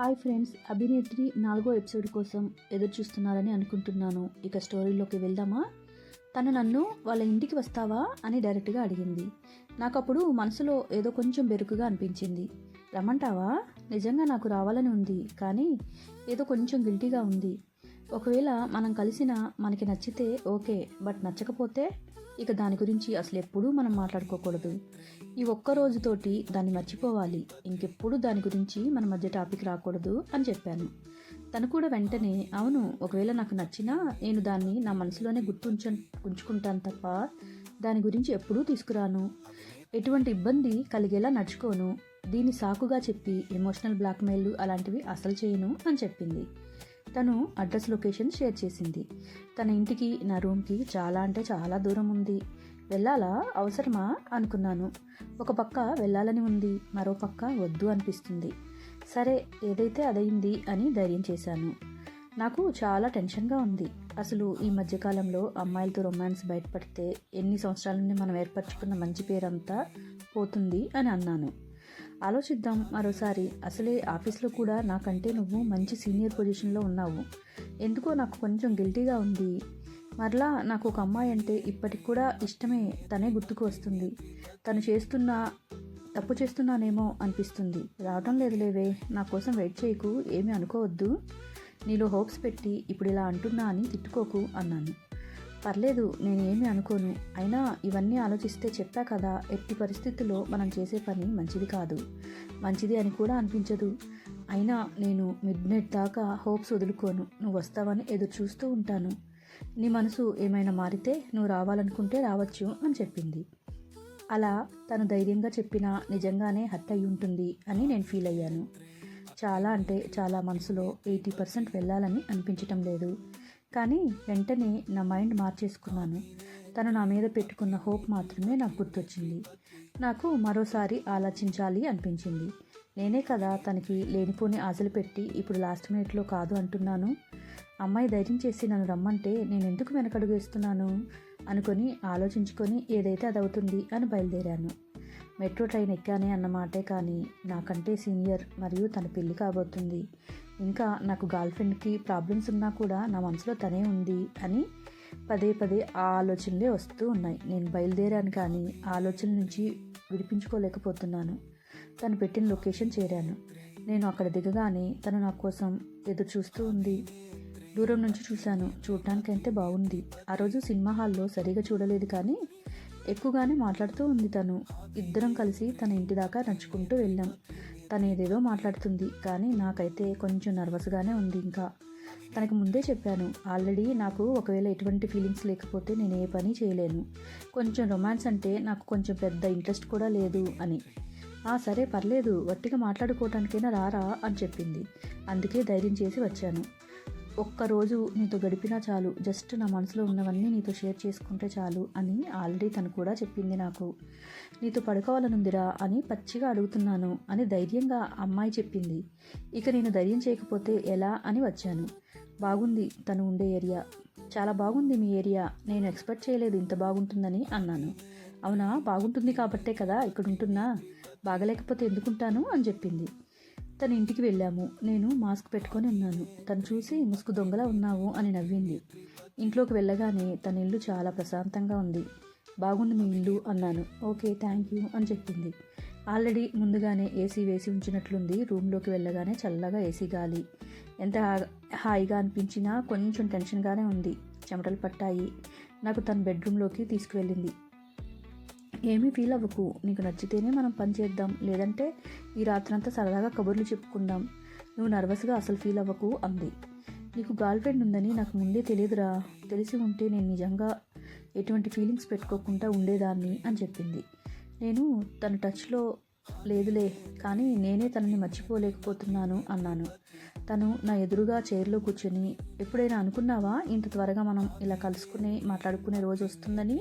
Hi friends అభినేత్రి నాలుగో episode కోసం ఎదురు చూస్తున్నారని అనుకుంటున్నాను. ఇక స్టోరీలోకి వెళ్దామా? తను నన్ను వాళ్ళ ఇంటికి వస్తావా అని డైరెక్ట్గా అడిగింది. నాకు అప్పుడు మనసులో ఏదో కొంచెం బెరుకుగా అనిపించింది. రమ్మంటావా? నిజంగా నాకు రావాలని ఉంది కానీ ఏదో కొంచెం గిల్టీగా ఉంది. ఒకవేళ మనం కలిసిన మనకి నచ్చితే ఓకే బట్ నచ్చకపోతే ఇక దాని గురించి అసలు ఎప్పుడూ మనం మాట్లాడుకోకూడదు. ఈ ఒక్క రోజుతోటి దాన్ని మర్చిపోవాలి. ఇంకెప్పుడు దాని గురించి మన మధ్య టాపిక్ రాకూడదు అని చెప్పాను. తను కూడా వెంటనే అవును ఒకవేళ నాకు నచ్చినా నేను దాన్ని నా మనసులోనే గుర్తుంచ ఉంచుకుంటాను తప్ప దాని గురించి ఎప్పుడూ తీసుకురాను. ఎటువంటి ఇబ్బంది కలిగేలా నడుచుకోను. దీన్ని సాకుగా చెప్పి ఎమోషనల్ బ్లాక్మెయిల్ అలాంటివి అసలు చేయను అని చెప్పింది. తను అడ్రస్ లొకేషన్ షేర్ చేసింది. తన ఇంటికి నా రూమ్కి చాలా అంటే చాలా దూరం ఉంది. వెళ్ళాలా? అవసరమా? అనుకున్నాను. ఒక పక్క వెళ్ళాలని ఉంది. మరో పక్క వద్దు అనిపిస్తుంది. సరే ఏదైతే అదయింది అని ధైర్యం చేశాను. నాకు చాలా టెన్షన్గా ఉంది. అసలు ఈ మధ్యకాలంలో అమ్మాయిలతో రొమాన్స్ బయటపడితే ఎన్ని సంవత్సరాల నుండి మనం ఏర్పరచుకున్న మంచి పేరంతా పోతుంది అని అన్నాను. ఆలోచిద్దాం మరోసారి. అసలే ఆఫీస్లో కూడా నాకంటే నువ్వు మంచి సీనియర్ పొజిషన్లో ఉన్నావు. ఎందుకో నాకు కొంచెం గిల్టీగా ఉంది. మరలా నాకు ఒక అమ్మాయి అంటే ఇప్పటికి కూడా ఇష్టమే తనే గుర్తుకు వస్తుంది. తను చేస్తున్న తప్పు చేస్తున్నానేమో అనిపిస్తుంది. రావటం లేదులేవే నా కోసం వెయిట్ చేయకు ఏమీ అనుకోవద్దు. నీలో హోప్స్ పెట్టి ఇప్పుడు ఇలా అంటున్నా అని తిట్టుకోకు అన్నాను. పర్లేదు నేను అనుకోను. అయినా ఇవన్నీ ఆలోచిస్తే చెప్పా కదా ఎట్టి పరిస్థితుల్లో మనం చేసే పని మంచిది కాదు. మంచిది అని కూడా అనిపించదు. అయినా నేను మిడ్ నైట్ దాకా హోప్స్ వదులుకోను. నువ్వు వస్తావని ఎదురు చూస్తూ ఉంటాను. నీ మనసు ఏమైనా మారితే నువ్వు రావాలనుకుంటే రావచ్చు అని చెప్పింది. అలా తను ధైర్యంగా చెప్పినా నిజంగానే హర్ట్ అయి ఉంటుంది అని నేను ఫీల్ అయ్యాను. చాలా అంటే చాలా మనసులో ఎయిటీ పర్సెంట్ వెళ్ళాలని అనిపించటం లేదు. కానీ వెంటనే నా మైండ్ మార్చేసుకున్నాను. తను నా మీద పెట్టుకున్న హోప్ మాత్రమే నాకు గుర్తొచ్చింది. నాకు మరోసారి ఆలోచించాలి అనిపించింది. నేనే కదా తనకి లేనిపోని ఆశలు పెట్టి ఇప్పుడు లాస్ట్ మినిట్లో కాదు అంటున్నాను. అమ్మాయి ధైర్యం చేసి నన్ను రమ్మంటే నేను ఎందుకు వెనకడుగు వేస్తున్నాను? అనుకొని ఆలోచించుకొని ఏదైతే అది అవుతుంది అని బయలుదేరాను. మెట్రో ట్రైన్ ఎక్కానే అన్నమాటే కానీ నాకంటే సీనియర్ మరియు తన పెళ్ళి కాబోతుంది. ఇంకా నాకు గర్ల్ ఫ్రెండ్కి ప్రాబ్లమ్స్ ఉన్నా కూడా నా మనసులో తనే ఉంది అని పదే పదే ఆ ఆలోచనలే వస్తూ ఉన్నాయి. నేను బయలుదేరాను కానీ ఆలోచన నుంచి విడిపించుకోలేకపోతున్నాను. తను పెట్టిన లొకేషన్ చేరాను. నేను అక్కడ దిగగానే తను నా కోసం ఎదురు చూస్తూ ఉంది. దూరం నుంచి చూశాను. చూడటానికైతే బాగుంది. ఆ రోజు సినిమా హాల్లో సరిగా చూడలేదు కానీ ఎక్కువగానే మాట్లాడుతూ ఉంది తను. ఇద్దరం కలిసి తన ఇంటి దాకా నడుచుకుంటూ వెళ్ళాం. తను ఏదేదో మాట్లాడుతుంది. కానీ నాకైతే కొంచెం నర్వస్గానే ఉంది ఇంకా. తనకు ముందే చెప్పాను. ఆల్రెడీ నాకు ఒకవేళ ఎటువంటి ఫీలింగ్స్ లేకపోతే నేను ఏ పని చేయలేను. కొంచెం రొమాన్స్ అంటే నాకు కొంచెం పెద్ద ఇంట్రెస్ట్ కూడా లేదు అని. ఆ సరే పర్లేదు. వట్టిగా మాట్లాడుకోవటానికైనా రారా అని చెప్పింది. అందుకే ధైర్యం చేసి వచ్చాను. ఒక్కరోజు నీతో గడిపినా చాలు. జస్ట్ నా మనసులో ఉన్నవన్నీ నీతో షేర్ చేసుకుంటే చాలు అని ఆల్రెడీ తను కూడా చెప్పింది నాకు. నీతో పడుకోవాలనుందిరా అని పచ్చిగా అడుగుతున్నాను అని ధైర్యంగా అమ్మాయి చెప్పింది. ఇక నేను ధైర్యం చేయకపోతే ఎలా అని వచ్చాను. బాగుంది తను ఉండే ఏరియా. చాలా బాగుంది మీ ఏరియా. నేను ఎక్స్పెక్ట్ చేయలేదు ఇంత బాగుంటుందని అన్నాను. అవునా? బాగుంటుంది కాబట్టే కదా ఇక్కడ ఉంటున్నా బాగలేకపోతే ఎందుకుంటాను అని చెప్పింది. తన ఇంటికి వెళ్ళాము. నేను మాస్క్ పెట్టుకొని ఉన్నాను. తను చూసి ముసుగు దొంగలా ఉన్నావు అని నవ్వింది. ఇంట్లోకి వెళ్ళగానే తన ఇల్లు చాలా ప్రశాంతంగా ఉంది. బాగుంది మీ ఇల్లు అన్నాను. ఓకే థ్యాంక్ యూ అని చెప్పింది. ఆల్రెడీ ముందుగానే ఏసీ వేసి ఉంచినట్లుంది. రూమ్లోకి వెళ్ళగానే చల్లగా ఏసీ గాలి. ఎంత హాయిగా అనిపించినా కొంచెం టెన్షన్గానే ఉంది. చెమటలు పట్టాయి. నాకు తన బెడ్రూమ్లోకి తీసుకువెళ్ళింది. ఏమీ ఫీల్ అవ్వకు. నీకు నచ్చితేనే మనం పని చేద్దాం. లేదంటే ఈ రాత్రంతా సరదాగా కబుర్లు చెప్పుకుందాం. నువ్వు నర్వస్గా అసలు ఫీల్ అవ్వకు అంది. నీకు గర్ల్ ఫ్రెండ్ ఉందని నాకు ముందే తెలియదురా. తెలిసి ఉంటే నేను నిజంగా ఎటువంటి ఫీలింగ్స్ పెట్టుకోకుండా ఉండేదాన్ని అని చెప్పింది. నేను తన టచ్లో లేదులే కానీ నేనే తనని మర్చిపోలేకపోతున్నాను అన్నాను. తను నా ఎదురుగా చైర్లో కూర్చొని ఎప్పుడైనా అనుకున్నావా ఇంత త్వరగా మనం ఇలా కలుసుకునే మాట్లాడుకునే రోజు వస్తుందని?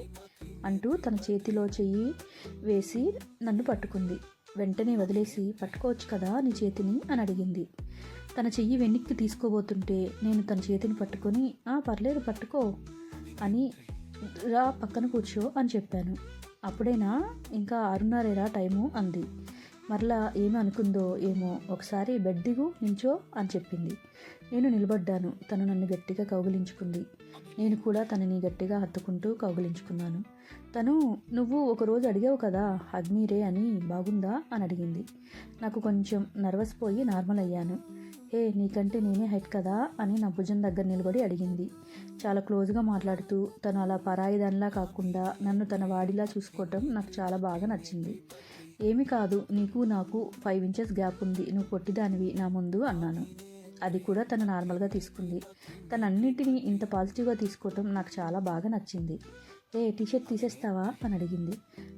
అంటూ తన చేతిలో చెయ్యి వేసి నన్ను పట్టుకుంది. వెంటనే వదిలేసి పట్టుకోవచ్చు కదా నీ చేతిని? అని అడిగింది. తన చెయ్యి వెనక్కి తీసుకోబోతుంటే నేను తన చేతిని పట్టుకొని ఆ పర్లేదు పట్టుకో అని రా పక్కన కూర్చో అని చెప్పాను. అప్పుడైనా? ఇంకా ఆరున్నరేరా టైము అంది. మరలా ఏమి అనుకుందో ఏమో ఒకసారి బెడ్ దిగు నించో అని చెప్పింది. నేను నిలబడ్డాను. తను నన్ను గట్టిగా కౌగిలించుకుంది. నేను కూడా తనని గట్టిగా హత్తుకుంటూ కౌగిలించుకున్నాను. తను నువ్వు ఒకరోజు అడిగావు కదా అగ్మీరే అని బాగుందా? అని అడిగింది. నాకు కొంచెం నర్వస్ పోయి నార్మల్ అయ్యాను. ఏ నీకంటే నేనే హైట్ కదా? అని నా భుజం దగ్గర నిలబడి అడిగింది. చాలా క్లోజ్గా మాట్లాడుతూ తను అలా పరాయిదానిలా కాకుండా నన్ను తన వాడిలా చూసుకోవటం నాకు చాలా బాగా నచ్చింది. ఏమి కాదు నీకు నాకు ఫైవ్ ఇంచెస్ గ్యాప్ ఉంది నువ్వు పొట్టిదానివి నా ముందు అన్నాను. అది కూడా తను నార్మల్గా తీసుకుంది. తనన్నింటినీ ఇంత పాజిటివ్గా తీసుకోవటం నాకు చాలా బాగా నచ్చింది. ఏ టీషర్ట్ తీసేస్తావా? అని అడిగింది.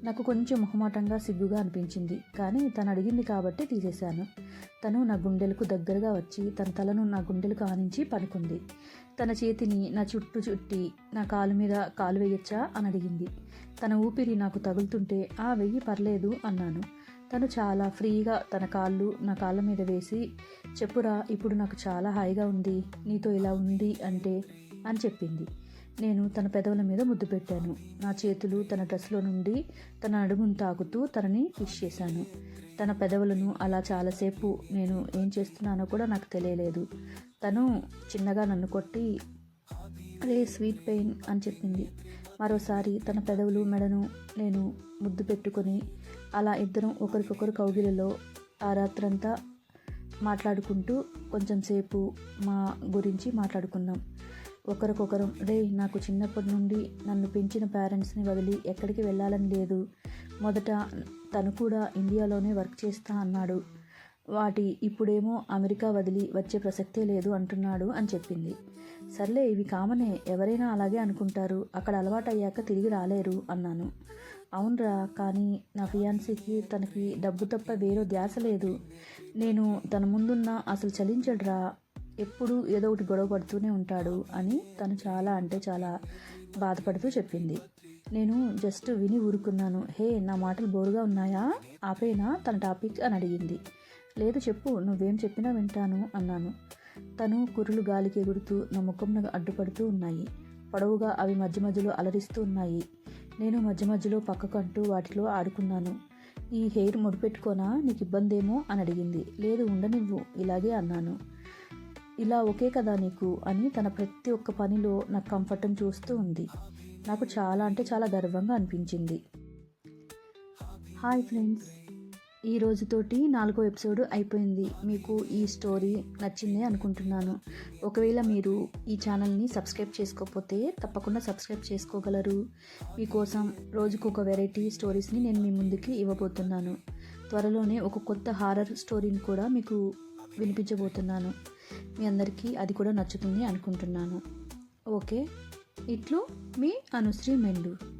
నాకు కొంచెం మొహమాటంగా సిగ్గుగా అనిపించింది. కానీ తను అడిగింది కాబట్టి తీసేశాను. తను నా గుండెలకు దగ్గరగా వచ్చి తన తలను నా గుండెలకు ఆనించి పడుకుంది. తన చేతిని నా చుట్టూ చుట్టి నా కాలు మీద కాలు వేయొచ్చా? అని అడిగింది. తన ఊపిరి నాకు తగులుతుంటే ఆ వెయ్యి పర్లేదు అన్నాను. తను చాలా ఫ్రీగా తన కాళ్ళు నా కాళ్ళ మీద వేసి చెప్పురా ఇప్పుడు నాకు చాలా హాయిగా ఉంది. నీతో ఇలా ఉంది అంటే అని చెప్పింది. నేను తన పెదవుల మీద ముద్దు పెట్టాను. నా చేతులు తన డ్రెస్లో నుండి తన అడుగును తాకుతూ తనని కిష్ చేశాను. తన పెదవులను అలా చాలాసేపు నేను ఏం చేస్తున్నానో కూడా నాకు తెలియలేదు. తను చిన్నగా నన్ను కొట్టి రే స్వీట్ పెయిన్ అని చెప్పింది. మరోసారి తన పెదవులు మెడను నేను ముద్దు పెట్టుకొని అలా ఇద్దరం ఒకరికొకరు కౌగిలిలో ఆ రాత్రంతా మాట్లాడుకుంటూ కొంచెం సేపు మా గురించి మాట్లాడుకున్నాం. ఒకరికొకరు రే నాకు చిన్నప్పటి నుండి నన్ను పెంచిన పేరెంట్స్ని వదిలి ఎక్కడికి వెళ్ళాలని లేదు. మొదట తను కూడా ఇండియాలోనే వర్క్ చేస్తా అన్నాడు. వాటి ఇప్పుడేమో అమెరికా వదిలి వచ్చే ప్రసక్తే లేదు అంటున్నాడు అని చెప్పింది. సర్లే ఇవి కామనే. ఎవరైనా అలాగే అనుకుంటారు. అక్కడ అలవాటయ్యాక తిరిగి రాలేరు అన్నాను. అవునరా కానీ నా ఫియాన్సీకి తనకి డబ్బు తప్ప వేరే ధ్యాస లేదు. నేను తన ముందున్న అసలు చలించడురా. ఎప్పుడు ఏదో ఒకటి గొడవ పడుతూనే ఉంటాడు అని తను చాలా అంటే చాలా బాధపడుతూ చెప్పింది. నేను జస్ట్ విని ఊరుకున్నాను. హే నా మాటలు బోరుగా ఉన్నాయా? ఆపేనా? తన టాపిక్ అని అడిగింది. లేదు చెప్పు నువ్వేం చెప్పినా వింటాను అన్నాను. తను కుర్రులు గాలికి ఎగురుతూ నా ముఖంను అడ్డుపడుతూ ఉన్నాయి. పొడవుగా అవి మధ్య మధ్యలో అలరిస్తూ ఉన్నాయి. నేను మధ్య మధ్యలో పక్కకంటూ వాటిలో ఆడుకున్నాను. ఈ హెయిర్ ముడిపెట్టుకోనా? నీకు ఇబ్బందేమో అని అడిగింది. లేదు ఉండనివ్వు ఇలాగే అన్నాను. ఇలా ఒకే కదా నీకు అని తన ప్రతి ఒక్క పనిలో నాకు కంఫర్టం చూస్తూ ఉంది. నాకు చాలా అంటే చాలా గర్వంగా అనిపించింది. Hi friends. ఈ రోజుతోటి నాలుగో ఎపిసోడ్ అయిపోయింది. మీకు ఈ స్టోరీ నచ్చిందే అనుకుంటున్నాను. ఒకవేళ మీరు ఈ ఛానల్ని సబ్స్క్రైబ్ చేసుకోకపోతే తప్పకుండా సబ్స్క్రైబ్ చేసుకోగలరు. మీకోసం రోజుకు ఒక వెరైటీ స్టోరీస్ని నేను మీ ముందుకి ఇవ్వబోతున్నాను. త్వరలోనే ఒక కొత్త హారర్ స్టోరీని కూడా మీకు వినిపించబోతున్నాను. మీ అందరికీ అది కూడా నచ్చుతుంది అనుకుంటున్నాను. ఓకే? ఇట్లు మీ అనుశ్రీ మెండు.